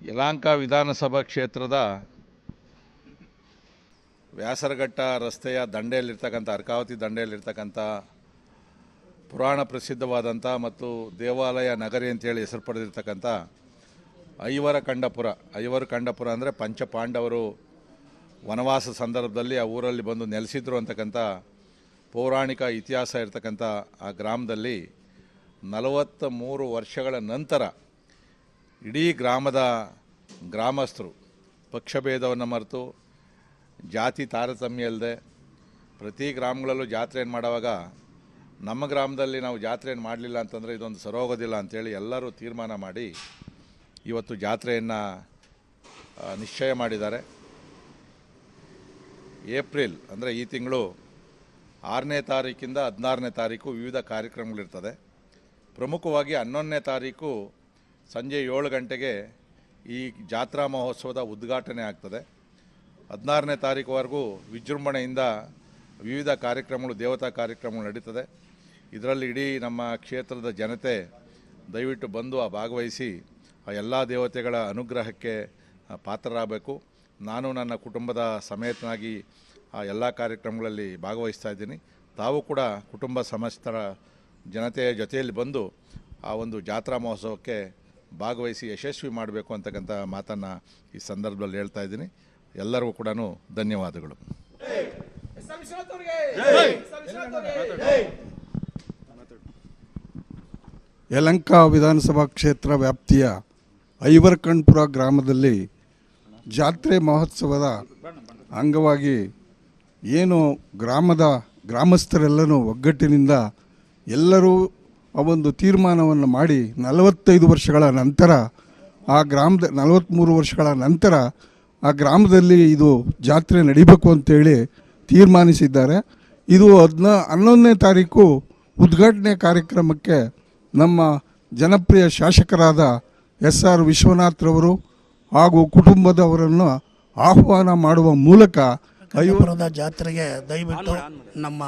ಯಲಾಂಕ ವಿಧಾನಸಭಾ ಕ್ಷೇತ್ರದ ವ್ಯಾಸರಘಟ್ಟ ರಸ್ತೆಯ ದಂಡೆಯಲ್ಲಿರ್ತಕ್ಕಂಥ, ಅರ್ಕಾವತಿ ದಂಡೆಯಲ್ಲಿರ್ತಕ್ಕಂಥ ಪುರಾಣ ಪ್ರಸಿದ್ಧವಾದಂಥ ಮತ್ತು ದೇವಾಲಯ ನಗರಿ ಅಂತೇಳಿ ಹೆಸರು ಪಡೆದಿರ್ತಕ್ಕಂಥ ಐವರ ಕಂಡಪುರ. ಐವರು ಕಂಡಪುರ ಅಂದರೆ ಪಂಚಪಾಂಡವರು ವನವಾಸ ಸಂದರ್ಭದಲ್ಲಿ ಆ ಊರಲ್ಲಿ ಬಂದು ನೆಲೆಸಿದ್ರು ಅಂತಕ್ಕಂಥ ಪೌರಾಣಿಕ ಇತಿಹಾಸ ಇರ್ತಕ್ಕಂಥ ಆ ಗ್ರಾಮದಲ್ಲಿ ನಲವತ್ತ ಮೂರು ವರ್ಷಗಳ ನಂತರ ಇಡೀ ಗ್ರಾಮದ ಗ್ರಾಮಸ್ಥರು, ಪಕ್ಷಭೇದವನ್ನು ಮರೆತು, ಜಾತಿ ತಾರತಮ್ಯ ಇಲ್ಲದೆ ಪ್ರತಿ ಗ್ರಾಮಗಳಲ್ಲೂ ಜಾತ್ರೆಯನ್ನು ಮಾಡುವಾಗ ನಮ್ಮ ಗ್ರಾಮದಲ್ಲಿ ನಾವು ಜಾತ್ರೆಯನ್ನು ಮಾಡಲಿಲ್ಲ ಅಂತಂದರೆ ಇದೊಂದು ಸರೋಗೋದಿಲ್ಲ ಅಂಥೇಳಿ ಎಲ್ಲರೂ ತೀರ್ಮಾನ ಮಾಡಿ ಇವತ್ತು ಜಾತ್ರೆಯನ್ನು ನಿಶ್ಚಯ ಮಾಡಿದ್ದಾರೆ. ಏಪ್ರಿಲ್ ಅಂದರೆ ಈ ತಿಂಗಳು ಆರನೇ ತಾರೀಕಿಂದ ಹದಿನಾರನೇ ತಾರೀಕು ವಿವಿಧ ಕಾರ್ಯಕ್ರಮಗಳಿರ್ತದೆ. ಪ್ರಮುಖವಾಗಿ ಹನ್ನೊಂದನೇ ತಾರೀಕು ಸಂಜೆ ಏಳು ಗಂಟೆಗೆ ಈ ಜಾತ್ರಾ ಮಹೋತ್ಸವದ ಉದ್ಘಾಟನೆ ಆಗ್ತದೆ. ಹದಿನಾರನೇ ತಾರೀಕುವರೆಗೂ ವಿಜೃಂಭಣೆಯಿಂದ ವಿವಿಧ ಕಾರ್ಯಕ್ರಮಗಳು, ದೇವತಾ ಕಾರ್ಯಕ್ರಮಗಳು ನಡೀತದೆ. ಇದರಲ್ಲಿ ಇಡೀ ನಮ್ಮ ಕ್ಷೇತ್ರದ ಜನತೆ ದಯವಿಟ್ಟು ಬಂದು ಆ ಭಾಗವಹಿಸಿ ಆ ಎಲ್ಲ ದೇವತೆಗಳ ಅನುಗ್ರಹಕ್ಕೆ ಪಾತ್ರರಾಗಬೇಕು. ನಾನು ನನ್ನ ಕುಟುಂಬದ ಸಮೇತನಾಗಿ ಆ ಎಲ್ಲ ಕಾರ್ಯಕ್ರಮಗಳಲ್ಲಿ ಭಾಗವಹಿಸ್ತಾ ಇದ್ದೀನಿ. ತಾವು ಕೂಡ ಕುಟುಂಬ ಸಮಸ್ತರ ಜನತೆಯ ಜೊತೆಯಲ್ಲಿ ಬಂದು ಆ ಒಂದು ಜಾತ್ರಾ ಮಹೋತ್ಸವಕ್ಕೆ ಭಾಗವಹಿಸಿ ಯಶಸ್ವಿ ಮಾಡಬೇಕು ಅಂತಕ್ಕಂಥ ಮಾತನ್ನು ಈ ಸಂದರ್ಭದಲ್ಲಿ ಹೇಳ್ತಾ ಇದ್ದೀನಿ. ಎಲ್ಲರಿಗೂ ಕೂಡ ಧನ್ಯವಾದಗಳು. ಯಲಂಕ ವಿಧಾನಸಭಾ ಕ್ಷೇತ್ರ ವ್ಯಾಪ್ತಿಯ ಐವರ್ಕಣ್ಪುರ ಗ್ರಾಮದಲ್ಲಿ ಜಾತ್ರೆ ಮಹೋತ್ಸವದ ಅಂಗವಾಗಿ ಏನು ಗ್ರಾಮದ ಗ್ರಾಮಸ್ಥರೆಲ್ಲರೂ ಒಗ್ಗಟ್ಟಿನಿಂದ ಎಲ್ಲರೂ ಆ ಒಂದು ತೀರ್ಮಾನವನ್ನು ಮಾಡಿ ನಲವತ್ತೈದು ವರ್ಷಗಳ ನಂತರ ಆ ಗ್ರಾಮದ ನಲವತ್ತ್ಮೂರು ವರ್ಷಗಳ ನಂತರ ಆ ಗ್ರಾಮದಲ್ಲಿ ಇದು ಜಾತ್ರೆ ನಡಿಬೇಕು ಅಂತೇಳಿ ತೀರ್ಮಾನಿಸಿದ್ದಾರೆ. ಇದು ಹದಿನ ಹನ್ನೊಂದನೇ ತಾರೀಕು ಉದ್ಘಾಟನೆ ಕಾರ್ಯಕ್ರಮಕ್ಕೆ ನಮ್ಮ ಜನಪ್ರಿಯ ಶಾಸಕರಾದ ಎಸ್ ಆರ್ ವಿಶ್ವನಾಥ್ರವರು ಹಾಗೂ ಕುಟುಂಬದವರನ್ನು ಆಹ್ವಾನ ಮಾಡುವ ಮೂಲಕ ಐವ ಐವರದ ಜಾತ್ರೆಗೆ ದಯವಿಟ್ಟು ನಮ್ಮ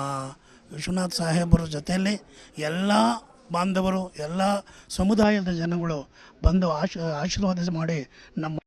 ವಿಶ್ವನಾಥ್ ಸಾಹೇಬರ ಜೊತೆಯಲ್ಲಿ ಎಲ್ಲ ಬಾಂಧವರು ಎಲ್ಲ ಸಮುದಾಯದ ಜನಗಳು ಬಂದು ಆಶ ಆಶೀರ್ವಾದ ಮಾಡಿ ನಮ್ಮ